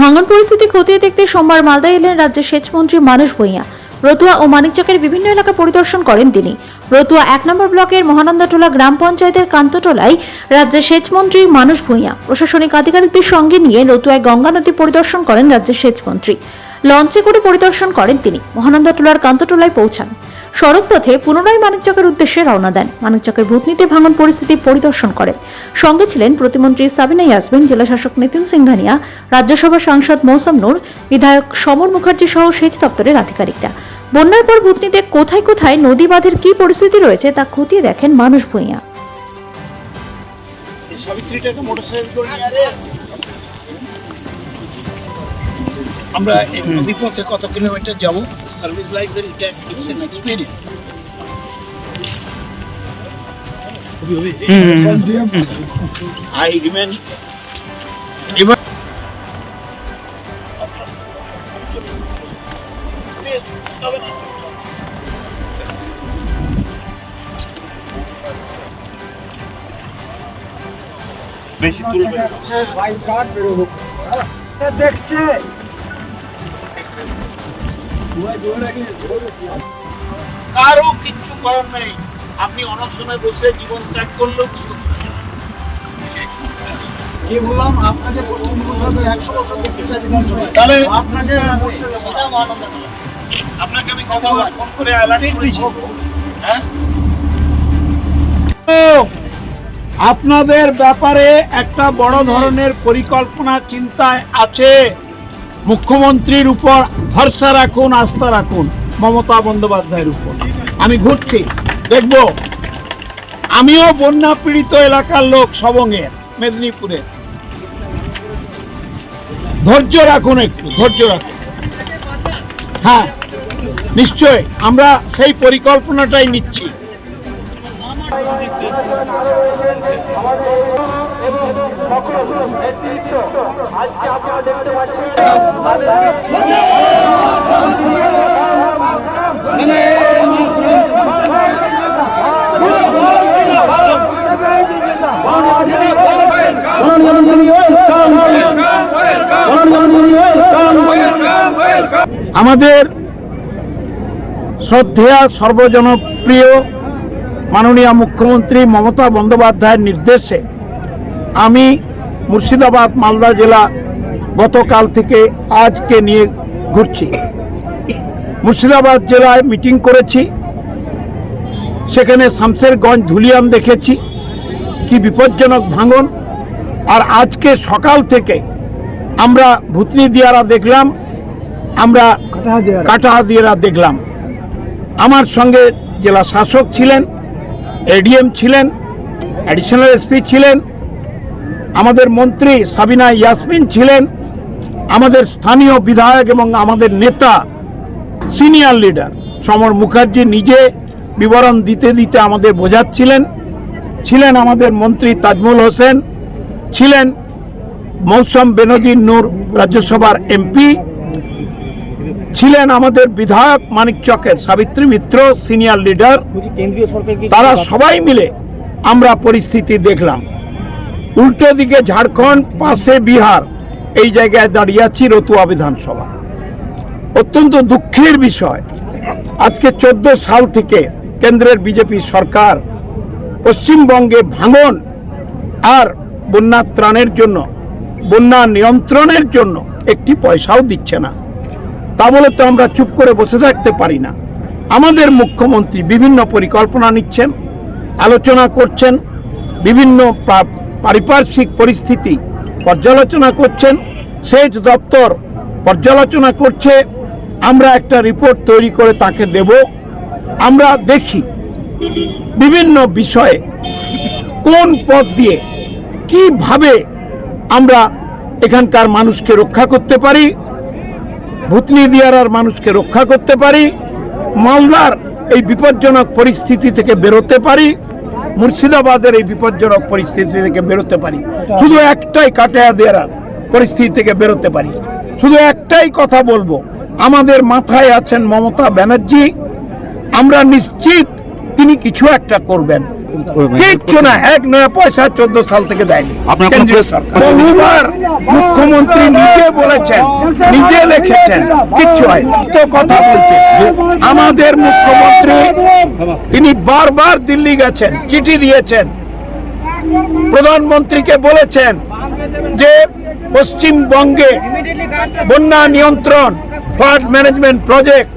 ভাঙন পরিস্থিতি খতিয়ে দেখতে সোমবার মালদা এলেন রাজ্যের সেচমন্ত্রী মানুষ ভূঁইয়া। রতুয়া ও মানিকচকের বিভিন্ন এলাকা পরিদর্শন করেন তিনি। রতুয়া এক নম্বর ব্লকের মহানন্দাটোলা গ্রাম পঞ্চায়েতের কান্তটোলায় রাজ্যের সেচমন্ত্রী মানুষ ভূঁইয়া। প্রশাসনিক আধিকারিকদের সঙ্গে নিয়ে রতুয়ায় গঙ্গা নদী পরিদর্শন করেন রাজ্যের সেচমন্ত্রী। লঞ্চে করে পরিদর্শন করেন তিনি। মহানন্দাটোলার কান্তটোলায় পৌঁছান। সড়কপথে পুনরায় মানিকচকের উদ্দেশ্যে রওনা দেন। মানিকচকের ভূতনীতি ভাঙন পরিস্থিতি পরিদর্শন করেন। সঙ্গে ছিলেন প্রতিমন্ত্রী সাবিনা ইয়াসমিন জেলাশাসক নিতিন সিংঘানিয়া রাজ্যসভা সাংসদ মৌসম নূর, বিধায়ক সমর মুখার্জি সহ সেচ দপ্তরের আধিকারিকরা। বন্যার পর ভূতনীতে কোথায় কোথায় নদী বাঁধের কি পরিস্থিতি রয়েছে তা খতিয়ে দেখেন মানুষ ভূঁইয়া। আমরা এই নদী পথে কত কিলোমিটার যাব? সার্ভিস লাইফের এটা it's an experience I remain এবার বেশি তুলবে না। দেখছে কারও কিচ্ছু করার নেই। আপনি অনেক সময় বসে জীবন ত্যাগ করলেও কি কি বললাম? আপনাকে পশ্চিমবঙ্গ একশো বছর তাহলে আপনাকে আপনাকে আমি কতবার ফোন করে অ্যালার্ট করেছি। হ্যাঁ? আপনাদের ব্যাপারে একটা বড় ধরনের পরিকল্পনা চিন্তায় আছে। মুখ্যমন্ত্রীর উপর ভরসা রাখুন, আস্থা রাখুন, মমতা বন্দ্যোপাধ্যায়ের উপর। আমি ঘুরছি, দেখব। আমিও বন্যা পীড়িত এলাকার লোক সবঙ্গের মেদিনীপুরে। ধৈর্য রাখুন একটু, ধৈর্য রাখুন। হ্যাঁ নিশ্চয়, আমরা সেই পরিকল্পনাটাই নিচ্ছি। আমাদের শ্রদ্ধেয়া সর্বজনপ্রিয় মাননীয় মুখ্যমন্ত্রী মমতা বন্দ্যোপাধ্যায়ের নির্দেশে আমি মুর্শিদাবাদ মালদা জেলা গতকাল থেকে আজকে নিয়ে ঘুরছি। মুর্শিদাবাদ জেলায় মিটিং করেছি। সেখানে শামশেরগঞ্জ ধুলিয়াম দেখেছি। কি বিপজ্জনক ভাঙন। আর আজকে সকাল থেকে আমরা ভুতনি দিয়ারা দেখলাম। আমরা কাটাহাদিয়ারা দেখলাম। আমার সঙ্গে জেলা শাসক ছিলেন এডিএম ছিলেন অ্যাডিশনাল এসপি ছিলেন আমাদের মন্ত্রী সাবিনা ইয়াসমিন ছিলেন আমাদের স্থানীয় বিধায়ক এবং আমাদের নেতা সিনিয়র লিডার। সমর মুখার্জি নিজে বিবরণ দিতে দিতে আমাদের বোঝাচ্ছিলেন। ছিলেন আমাদের মন্ত্রী তাজমুল হোসেন ছিলেন মৌসম বেনজির নূর রাজ্যসভার এমপি ছিলেন আমাদের বিধায়ক মানিকচকের সাবিত্রী মিত্র সিনিয়র লিডার। তারা সবাই মিলে আমরা পরিস্থিতি দেখলাম। উল্টো দিকে ঝাড়খণ্ড, পাশে বিহার। এই জায়গায় দাঁড়িয়ে আছি রতুয়া বিধানসভা। অত্যন্ত দুঃখের বিষয়, আজকে চোদ্দ সাল থেকে কেন্দ্রের বিজেপি সরকার পশ্চিমবঙ্গে ভাঙন আর বন্যা ত্রাণের জন্য, বন্যা নিয়ন্ত্রণের জন্য একটি পয়সাও দিচ্ছে না। তা বলে তো আমরা চুপ করে বসে থাকতে পারি না। আমাদের মুখ্যমন্ত্রী বিভিন্ন পরিকল্পনা নিচ্ছেন, আলোচনা করছেন, বিভিন্ন পারিপার্শ্বিক পরিস্থিতি পর্যালোচনা করছেন, সেচ দপ্তর পর্যালোচনা করছে, আমরা একটা রিপোর্ট তৈরি করে তাকে দেব। আমরা দেখি বিভিন্ন বিষয়ে কোন পথ দিয়ে কীভাবে আমরা এখানকার মানুষকে রক্ষা করতে পারি, ভুতনি দিয়ারার মানুষকে রক্ষা করতে পারি, মালদার এই বিপজ্জনক পরিস্থিতি থেকে বেরোতে পারি মুর্শিদাবাদের এই বিপজ্জনক পরিস্থিতি থেকে বেরোতে পারি। শুধু একটাই কাটায়া দেয়ারা পরিস্থিতি থেকে বেরোতে পারি। শুধু একটাই কথা বলব আমাদের মাথায় আছেন মমতা ব্যানার্জি। আমরা নিশ্চিত তিনি কিছু একটা করবেন। কিচ্ছু না এক নয়া পয়সা চোদ্দ সাল থেকে দেয়নি। বহুবার মুখ্যমন্ত্রী নিজে বলেছেন নিজে লিখেছেন কিচ্ছু হয় তো কথা বলছে আমাদের মুখ্যমন্ত্রী তিনি বারবার দিল্লি গেছেন চিঠি দিয়েছেন। প্রধানমন্ত্রীকে বলেছেন যে পশ্চিমবঙ্গে বন্যা নিয়ন্ত্রণ flood management project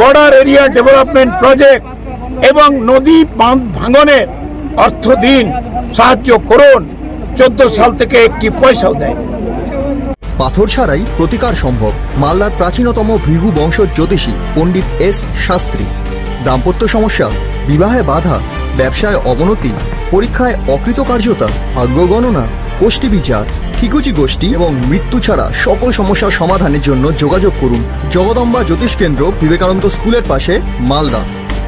border area development project এবং নদী বাঁধ ভাঙনের অর্থ দিন, সাহায্য করুন। চোদ্দ সাল থেকে একটি পয়সাও দেয় পাথর ছাড়াই প্রতিকার সম্ভব। মালদার প্রাচীনতম ভৃহু বংশ জ্যোতিষী পণ্ডিত এস শাস্ত্রী। দাম্পত্য সমস্যা, বিবাহে বাধা, ব্যবসায় অবনতি, পরীক্ষায় অকৃতকার্যতা, ভাগ্য গণনা, গোষ্ঠী বিচার, ঠিকুচি গোষ্ঠী এবং মৃত্যু ছাড়া সকল সমস্যার সমাধানের জন্য যোগাযোগ করুন। জগদম্বা জ্যোতিষ কেন্দ্র বিবেকানন্দ স্কুলের পাশে, Malda.